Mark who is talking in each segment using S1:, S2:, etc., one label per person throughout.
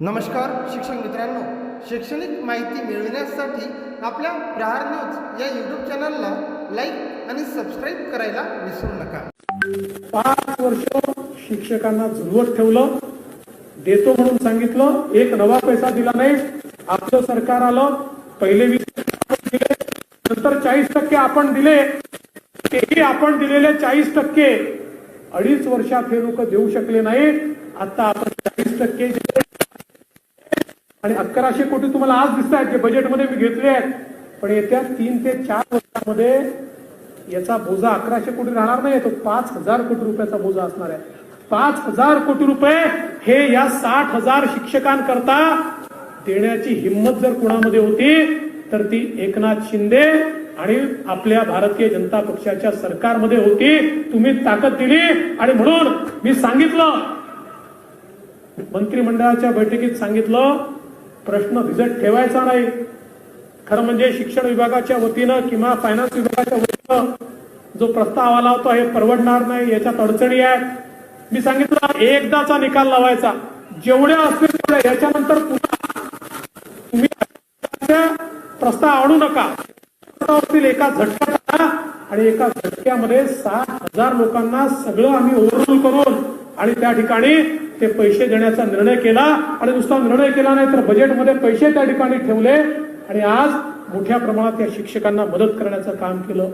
S1: नमस्कार शिक्षक मित्रांनो. शैक्षणिक माहिती मिळविण्यासाठी आपल्या प्रहार न्यूज या यूट्यूब चॅनलला लाईक आणि सबस्क्राईब करायला विसरू नका.
S2: पाच वर्ष शिक्षकांना झुलवत ठेवलं देतो म्हणून सांगितलं एक नवा पैसा दिला नाही आपलं सरकार आलं पहिले वीस दिले नंतर चाळीस टक्के आपण दिले तेही आपण दिलेले चाळीस टक्के. अडीच वर्षात हे लोक देऊ शकले नाही आता आपण चाळीस टक्के आणि अकराशे कोटी तुम्हाला आज दिसत आहेत जे बजेटमध्ये मी घेतले आहेत. पण येत्या तीन ते चार वर्षामध्ये याचा बोजा अकराशे कोटी राहणार नाही तो पाच हजार कोटी रुपयाचा बोजा असणार आहे. पाच हजार कोटी रुपये हे या साठ हजार शिक्षकांकरता देण्याची हिंमत जर कुणामध्ये होती तर ती एकनाथ शिंदे आणि आपल्या भारतीय जनता पक्षाच्या सरकारमध्ये होती. तुम्ही ताकद दिली आणि म्हणून मी सांगितलं मंत्रिमंडळाच्या बैठकीत सांगितलं प्रश्न भिजत ठेवायचा नाही. खरं म्हणजे शिक्षण विभागाच्या वतीनं किंवा फायनान्स विभागाच्या वतीनं जो प्रस्ताव आला होता हे परवडणार नाही याच्यात अडचणी आहेत. मी सांगितलं एकदाचा निकाल लावायचा. जेवढ्या असतील तेवढ्या. याच्यानंतर पुन्हा तुम्ही प्रस्ताव आणू नका. असतील एका झटक्यात आणि एका झटक्यामध्ये सात हजार लोकांना सगळं आम्ही ओव्हरऑल करून आणि त्या ठिकाणी ते पैसे देण्याचा निर्णय केला आणि नुसता निर्णय केला नाही तर बजेटमध्ये पैसे त्या ठिकाणी ठेवले आणि आज मोठ्या प्रमाणात या शिक्षकांना मदत करण्याचं काम केलं.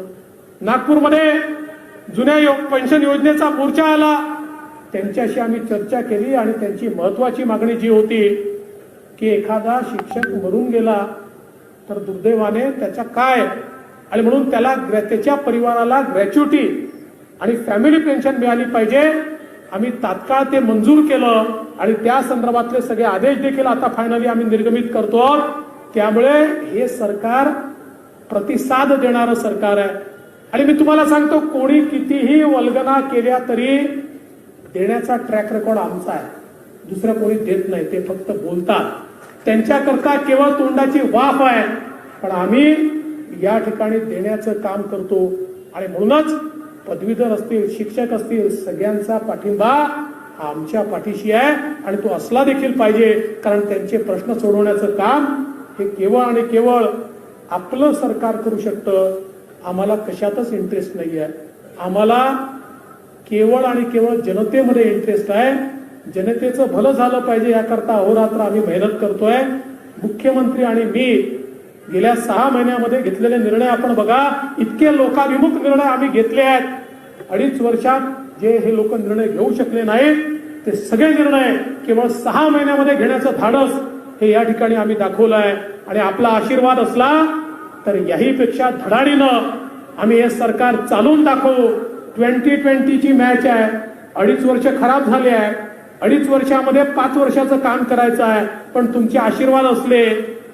S2: नागपूरमध्ये जुन्या यो- पेन्शन योजनेचा मोर्चा आला. त्यांच्याशी आम्ही चर्चा केली आणि त्यांची महत्वाची मागणी जी होती की एखादा शिक्षक मरून गेला तर दुर्दैवाने त्याच्या काय? आणि म्हणून त्याला ग्रॅ- त्याच्या परिवाराला ग्रॅच्युटी आणि फॅमिली पेन्शन मिळाली पाहिजे. आम्ही तात्काळ ते मंजूर केलं आणि त्या संदर्भातले सगळे आदेश देखील आता फायनली आम्ही निर्गमित करतो. त्यामुळे हे सरकार प्रतिसाद देणारं सरकार आहे. आणि मी तुम्हाला सांगतो कोणी कितीही वल्गना केल्या तरी देण्याचा ट्रॅक रेकॉर्ड आमचा आहे. दुसरं कोणी देत नाही ते फक्त बोलतात. त्यांच्याकरता केवळ तोंडाची वाफ आहे. पण आम्ही या ठिकाणी देण्याचं काम करतो. आणि म्हणूनच पदवीधर असतील शिक्षक असतील सगळ्यांचा पाठिंबा आमच्या पाठीशी आहे आणि तो असला देखील पाहिजे कारण त्यांचे प्रश्न सोडवण्याचं काम हे केवळ आणि केवळ आपलं सरकार करू शकतं. आम्हाला कशातच इंटरेस्ट नाही आहे. आम्हाला केवळ आणि केवळ जनतेमध्ये इंटरेस्ट आहे. जनतेचं भलं झालं पाहिजे याकरता अहोरात्र आम्ही मेहनत करतोय. मुख्यमंत्री आणि मी गेल्या सहा महिन्यामध्ये घेतलेले निर्णय आपण बघा इतके लोकाभिमुख निर्णय आम्ही घेतले आहेत. अडीच वर्षात जे हे लोक निर्णय घेऊ शकले नाहीत ते सगळे निर्णय केवळ सहा महिन्यामध्ये घेण्याचं धाडस हे या ठिकाणी आम्ही दाखवलं आहे. आणि आपला आशीर्वाद असला तर याहीपेक्षा धडाडीनं आम्ही हे सरकार चालून दाखवू. ट्वेंटी ट्वेंटीची मॅच आहे अडीच वर्ष खराब झाले आहे. अडीच वर्षामध्ये पाच वर्षाचं काम करायचं आहे पण तुमचे आशीर्वाद असले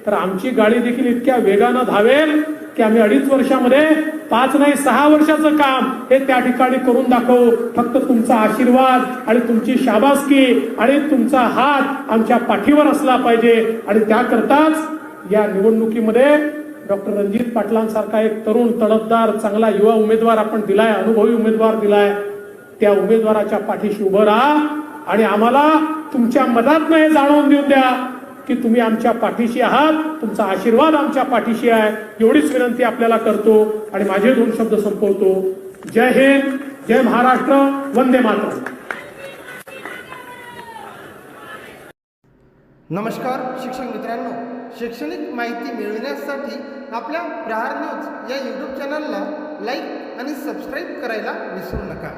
S2: तर आमची गाडी देखील इतक्या वेगानं धावेल की आम्ही अडीच वर्षामध्ये पाच नाही सहा वर्षाचं काम हे त्या ठिकाणी करून दाखवू. फक्त तुमचा आशीर्वाद आणि तुमची शाबासकी आणि तुमचा हात आमच्या पाठीवर असला पाहिजे. आणि त्याकरताच या निवडणुकीमध्ये डॉक्टर रणजित पाटलांसारखा एक तरुण तडफदार चांगला युवा उमेदवार आपण दिलाय अनुभवी उमेदवार दिलाय. त्या उमेदवाराच्या पाठीशी उभं राहा आणि आम्हाला तुमच्या मनात हे जाणवून देऊन द्या. की तुम्ही आमच्या पाठीशी आहात तुमचा आशीर्वाद आमच्या पाठीशी आहे. एवढीच विनंती आपल्याला करतो आणि माझे दोन शब्द संपवतो. जय हिंद जय महाराष्ट्र वंदे मातरम.
S1: नमस्कार शिक्षक मित्रांनो. शैक्षणिक माहिती मिळविण्यासाठी आपल्या प्रहार न्यूज या यूट्यूब चॅनलला लाईक आणि सबस्क्राईब करायला विसरू नका.